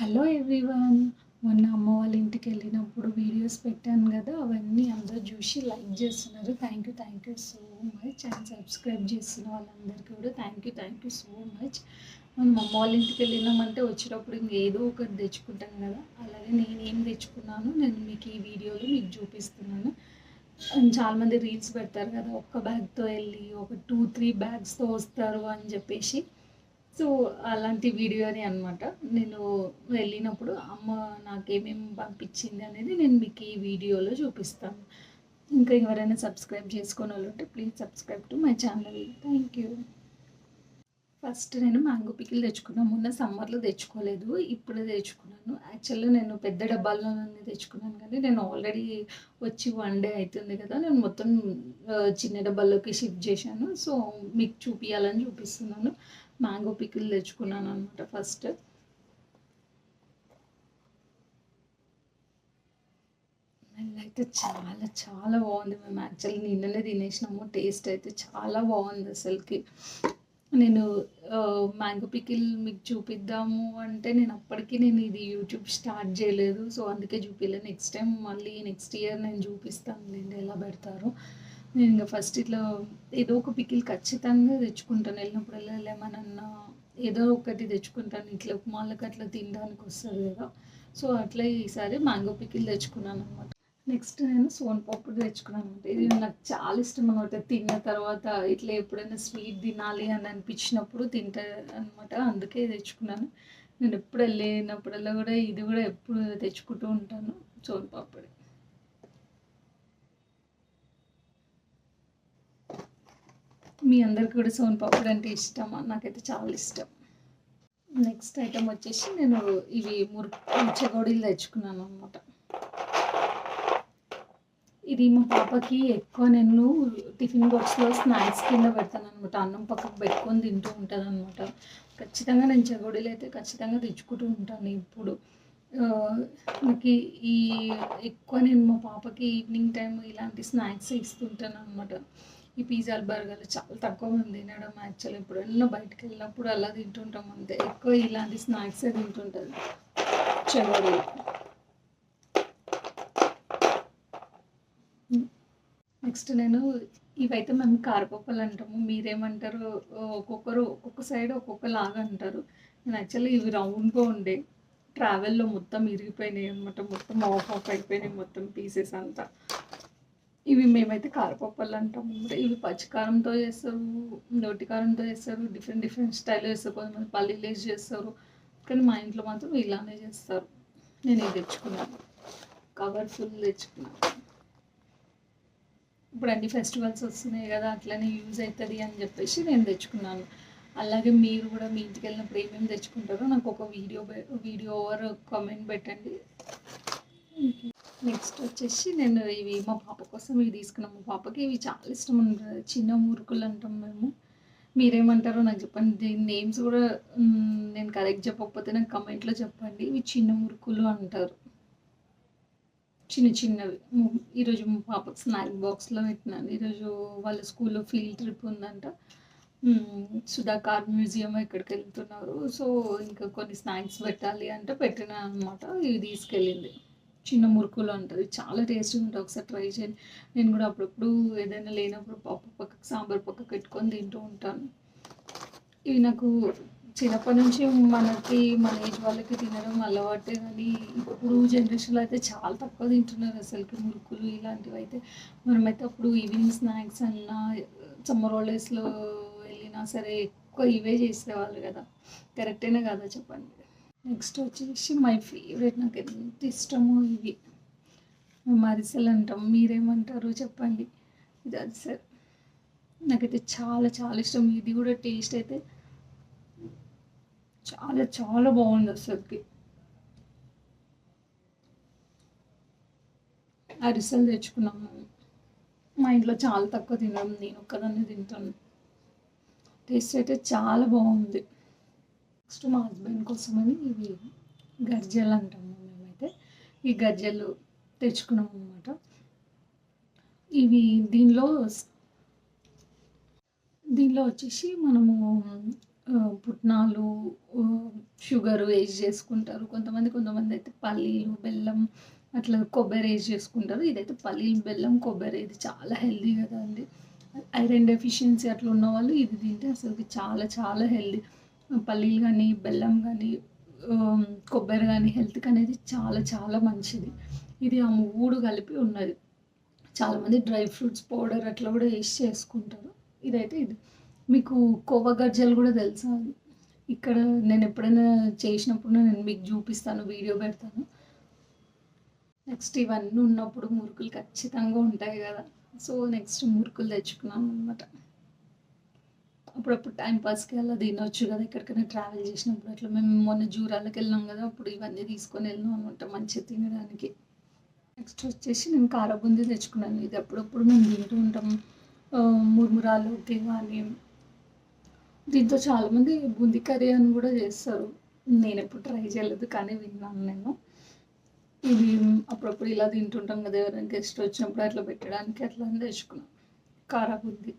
Hello everyone మొన్న అమ్మ వాళ్ళ ఇంటికి వెళ్ళినప్పుడు వీడియోస్ పెట్టాను కదా అవన్నీ అందరూ చూసి లైక్ చేస్తున్నారు. Thank you thank you so much and subscribe చేస్తున్న వాళ్ళందరికీ కూడా thank you thank you so much మనం అమ్మ వాళ్ళ ఇంటికి వెళ్ళినామంటే వచ్చినప్పుడు ఇంకేదో ఒకటి తెచ్చుకుంటాం కదా అలాగే నేను ఏం తెచ్చుకున్నాను నేను మీకు ఈ వీడియోలో మీకు చూపిస్తున్నాను. చాలామంది రీల్స్ పెడతారు కదా ఒక్క బ్యాగ్తో వెళ్ళి ఒక టూ త్రీ బ్యాగ్స్తో వస్తారు అని చెప్పేసి. సో అలాంటి వీడియోని అనమాట నేను వెళ్ళినప్పుడు అమ్మ నాకేమేమి పంపించింది అనేది నేను మీకు ఈ వీడియోలో చూపిస్తాను. ఇంకా ఎవరైనా సబ్స్క్రైబ్ చేసుకుని వాళ్ళు ఉంటే please subscribe to my channel. Thank you. First నేను మ్యాంగో పికిల్ తెచ్చుకున్నాను మొన్న సమ్మర్లో తెచ్చుకోలేదు. ఇప్పుడే తెచ్చుకున్నాను. యాక్చువల్గా నేను పెద్ద డబ్బాల్లోనే తెచ్చుకున్నాను కానీ నేను ఆల్రెడీ వచ్చి వన్ డే అవుతుంది కదా. నేను మొత్తం చిన్న డబ్బాల్లోకి షిఫ్ట్ చేశాను. సో మీకు చూపించాలని చూపిస్తున్నాను. మ్యాంగో పికిల్ తెచ్చుకున్నాను అనమాట ఫస్ట్. అయితే చాలా చాలా బాగుంది మేము యాక్చువల్లీ నిన్ననే తినేసినాము. టేస్ట్ అయితే చాలా బాగుంది అసలుకి. నేను మ్యాంగో పికిల్ మీకు చూపిద్దాము అంటే నేను అప్పటికి నేను ఇది యూట్యూబ్ స్టార్ట్ చేయలేదు. సో అందుకే చూపించలేదు నెక్స్ట్ టైం మళ్ళీ నెక్స్ట్ ఇయర్ నేను చూపిస్తాను నేను ఎలా పెడతారో. నేను ఇంకా ఫస్ట్ ఇట్లా ఏదో ఒక పికిల్ ఖచ్చితంగా తెచ్చుకుంటాను. వెళ్ళినప్పుడల్లా లెమన్ అన్న ఏదో ఒకటి తెచ్చుకుంటాను. ఇట్లా ఉప్మాలకు అట్లా తినడానికి వస్తుంది కదా. సో అట్లా ఈసారి మ్యాంగో పికిల్ తెచ్చుకున్నాను అనమాట నెక్స్ట్ నేను సోన్ పప్పు తెచ్చుకున్నాను అనమాట ఇది నాకు చాలా ఇష్టం అనమాట తిన్న తర్వాత ఇట్లా ఎప్పుడైనా స్వీట్ తినాలి అని అనిపించినప్పుడు తింటా అనమాట అందుకే తెచ్చుకున్నాను. నేను ఎప్పుడు వెళ్ళినప్పుడల్లా కూడా ఇది కూడా ఎప్పుడు తెచ్చుకుంటూ ఉంటాను సోన్ పాపడి మీ అందరికి కూడా సోన్ పాపడ్ అంటే ఇష్టమా? నాకైతే చాలా ఇష్టం. నెక్స్ట్ ఐటమ్ వచ్చేసి నేను ఇవి మురుకు చెగోడీలు తెచ్చుకున్నాను అనమాట ఇది మా పాపకి ఎక్కువ నేను టిఫిన్ బాక్స్లో స్నాక్స్ కింద పెడతాను అనమాట అన్నం పక్కకు పెట్టుకొని తింటూ ఉంటుంది అనమాట ఖచ్చితంగా నేను చెగోడీలు అయితే ఖచ్చితంగా తెచ్చుకుంటూ ఉంటాను ఇప్పుడు. నాకు ఈ ఎక్కువ నేను మా పాపకి ఈవినింగ్ టైం ఇలాంటి స్నాక్స్ ఇస్తుంటాను అనమాట ఈ పిజ్జాలు బర్గర్లు చాలా తక్కువ మంది తినడం యాక్చువల్ ఎప్పుడన్నా బయటకు వెళ్ళినప్పుడు అలా తింటుంటాం అంతే. ఎక్కువ ఇలాంటి స్నాక్సే తింటుంటుంది చెవరి. నెక్స్ట్ నేను ఇవైతే మేము కారపప్పలు అంటాము. మీరేమంటారు? ఒక్కొక్కరు ఒక్కొక్క సైడ్ ఒక్కొక్కలాగా అంటారు. నేను యాక్చువల్లీ ఇవి రౌండ్గా ఉండే. ట్రావెల్లో మొత్తం ఇరిగిపోయినాయి అనమాట మొత్తం ఆఫ్ ఆఫ్ అయిపోయినాయి మొత్తం పీసెస్ అంతా. ఇవి మేమైతే కారపప్పలు అంటాము ఇవి పచ్చికారంతో చేస్తారు నోటి కారంతో చేస్తారు డిఫరెంట్ డిఫరెంట్ స్టైల్ చేస్తారు. కొంతమంది పల్లీలు వేసి చేస్తారు. కానీ మా ఇంట్లో మాత్రం ఇలానే చేస్తారు. నేను ఇది తెచ్చుకున్నాను. కవర్ ఫుల్ తెచ్చుకున్నాను. ఇప్పుడు అన్ని ఫెస్టివల్స్ వస్తున్నాయి కదా అట్లనే యూజ్ అవుతుంది అని చెప్పేసి నేను తెచ్చుకున్నాను. అలాగే మీరు కూడా మీ ఇంటికి వెళ్ళినప్పుడు ఏమేమి తెచ్చుకుంటారో నాకు ఒక వీడియో వీడియో ఓవర్ కామెంట్ పెట్టండి. నెక్స్ట్ వచ్చేసి నేను ఇవి మా పాప కోసం ఇవి తీసుకున్నాను మా పాపకి ఇవి చాలా ఇష్టం ఉంటుంది చిన్న మురుకులు అంటాం మేము. మీరేమంటారో నాకు చెప్పండి. దీని నేమ్స్ కూడా నేను కరెక్ట్ చెప్పకపోతే నాకు కమెంట్లో చెప్పండి. ఇవి చిన్న మురుకులు అంటారు. చిన్న చిన్నవి. ఈరోజు మా పాపకు స్నాక్ బాక్స్లో పెట్టినాను. ఈరోజు వాళ్ళ స్కూల్లో ఫీల్డ్ ట్రిప్ ఉందంట. సుధాకార్ మ్యూజియం ఇక్కడికి వెళ్తున్నారు. సో ఇంకా కొన్ని స్నాక్స్ పెట్టాలి అంటే పెట్టినా అనమాట. ఇవి తీసుకెళ్ళింది. చిన్న మురుకులు ఉంటుంది చాలా టేస్టీగా ఉంటుంది. ఒకసారి ట్రై చేయండి. నేను కూడా అప్పుడప్పుడు ఏదైనా లేనప్పుడు పప్పు పక్కకు సాంబార్ పక్కకు పెట్టుకొని తింటూ ఉంటాను. ఇవి నాకు చిన్నప్పటి నుంచి మనకి మన ఏజ్ వాళ్ళకి తినడం అలవాటే కానీ ఇప్పుడు జనరేషన్లో అయితే చాలా తక్కువ తింటున్నారు అసలుకి మురుకులు ఇలాంటివి అయితే. మనమైతే అప్పుడు ఈవినింగ్ స్నాక్స్ అన్నా సమ్మర్ హాలిడేస్లో వెళ్ళినా సరే ఎక్కువ ఇవే చేసేవాళ్ళు కదా. కరెక్టేనా కదా చెప్పండి? నెక్స్ట్ వచ్చేసి మై ఫేవరెట్ నాకు ఎంత ఇష్టమో ఇవి. మేము అరిసెలు అంటాం మీరేమంటారు చెప్పండి. ఇది అరిసెలు నాకైతే చాలా చాలా ఇష్టం. ఇది కూడా టేస్ట్ అయితే చాలా చాలా బాగుంది అసలుకి. అరిసెలు తెచ్చుకున్నాము మా ఇంట్లో చాలా తక్కువ తిన్నాం నేను ఒక్కదాన్ని తింటాను. టేస్ట్ అయితే చాలా బాగుంది. నెక్స్ట్ మా హస్బెండ్ కోసమని ఇవి గజ్జలు అంటాము మేమైతే ఈ గజ్జలు తెచ్చుకున్నాం అనమాట ఇవి దీనిలో దీనిలో వచ్చేసి మనము పుట్నాలు షుగర్ వేజ్ చేసుకుంటారు. కొంతమంది, కొంతమంది అయితే పల్లీలు, బెల్లం అట్లా కొబ్బరి వేజ్ చేసుకుంటారు. ఇదైతే పల్లీలు, బెల్లం, కొబ్బరి ఇది చాలా హెల్తీ కదండీ! ఐరన్ డెఫిషియన్సీ అట్లా ఉన్నవాళ్ళు ఇది తింటే అసలు చాలా చాలా హెల్దీ పల్లీలు కానీ బెల్లం కానీ కొబ్బరి కానీ హెల్త్‌కి అనేది చాలా చాలా మంచిది. ఇది ఆ మూడు కలిపి ఉన్నది. చాలామంది డ్రై ఫ్రూట్స్ పౌడర్ అట్లా కూడా ఏసి చేసుకుంటారు. ఇదైతే ఇది. మీకు కోవ గజ్జలు కూడా తెలుసా? ఇక్కడ నేను ఎప్పుడైనా చేసినప్పుడు నేను మీకు చూపిస్తాను. వీడియో పెడతాను. నెక్స్ట్ ఇవన్నీ ఉన్నప్పుడు మురుకులు ఖచ్చితంగా ఉంటాయి కదా! సో, నెక్స్ట్ మురుకులు తెచ్చుకున్నామనమాట. అప్పుడప్పుడు టైం పాస్‌కి అలా తినొచ్చు కదా! ఎక్కడికైనా ట్రావెల్ చేసినప్పుడు అట్లా. మేము మొన్న జూరాలకెళ్ళినాం కదా! అప్పుడు ఇవన్నీ తీసుకొని వెళ్ళినాం అనమాట మంచిగా తినడానికి. నెక్స్ట్ వచ్చేసి నేను కారా తెచ్చుకున్నాను. ఇది అప్పుడప్పుడు మేము తింటూ ఉంటాం. మురుమురాలు కానీ దీంతో చాలామంది బూందీ కర్రీ అని కూడా చేస్తారు. నేను ఎప్పుడు ట్రై చేయలేదు. కానీ విన్నాను నేను. ఇది అప్పుడప్పుడు ఇలా తింటుంటాం కదా! ఎవరైనా గెస్ట్ వచ్చినప్పుడు అట్లా పెట్టడానికి అట్లా అని తెచ్చుకున్నాం. కారా బూందీ.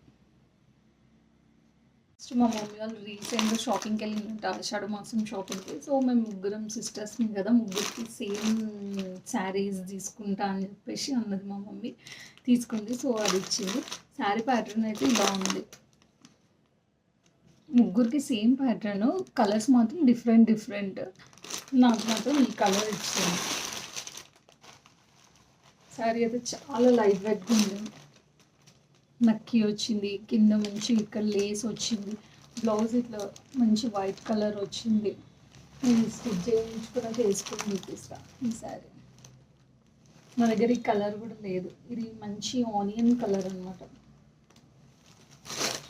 నెక్స్ట్ మా మమ్మీ వాళ్ళు రీసెంట్‌గా షాపింగ్‌కెళ్ళిందంట ఆషాఢ మాసం షాపింగ్‌కి. సో, మేము ముగ్గురం సిస్టర్స్ని కదా! ముగ్గురికి సేమ్ శారీస్ తీసుకుంటా అని చెప్పేసి అన్నది మా మమ్మీ. తీసుకుంది. సో, అది ఇచ్చింది. శారీ ప్యాటర్న్ అయితే ఇలా ఉంది. ముగ్గురికి సేమ్ ప్యాటర్న్. కలర్స్ మాత్రం డిఫరెంట్ డిఫరెంట్. నాకు మాత్రం ఈ కలర్ ఇచ్చింది. శారీ అయితే చాలా లైట్ వెయిట్‌గా ఉంది. నక్కి వచ్చింది. కింద మంచి ఇక్కడ లేస్ వచ్చింది. బ్లౌజ్ ఇట్లా మంచి వైట్ కలర్ వచ్చింది. నేను స్టిచ్ చేయించుకున్నాక వేసుకొని చూపిస్తా ఈ సారీ నా దగ్గర ఈ కలర్ కూడా లేదు. ఇది మంచి ఆనియన్ కలర్ అనమాట.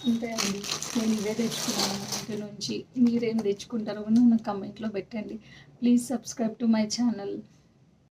అంతే అండి. నేను ఇవే తెచ్చుకున్నాను ఇంటి నుంచి. మీరేం తెచ్చుకుంటారో కూడా నాకు కమెంట్లో పెట్టండి. Please subscribe to my channel.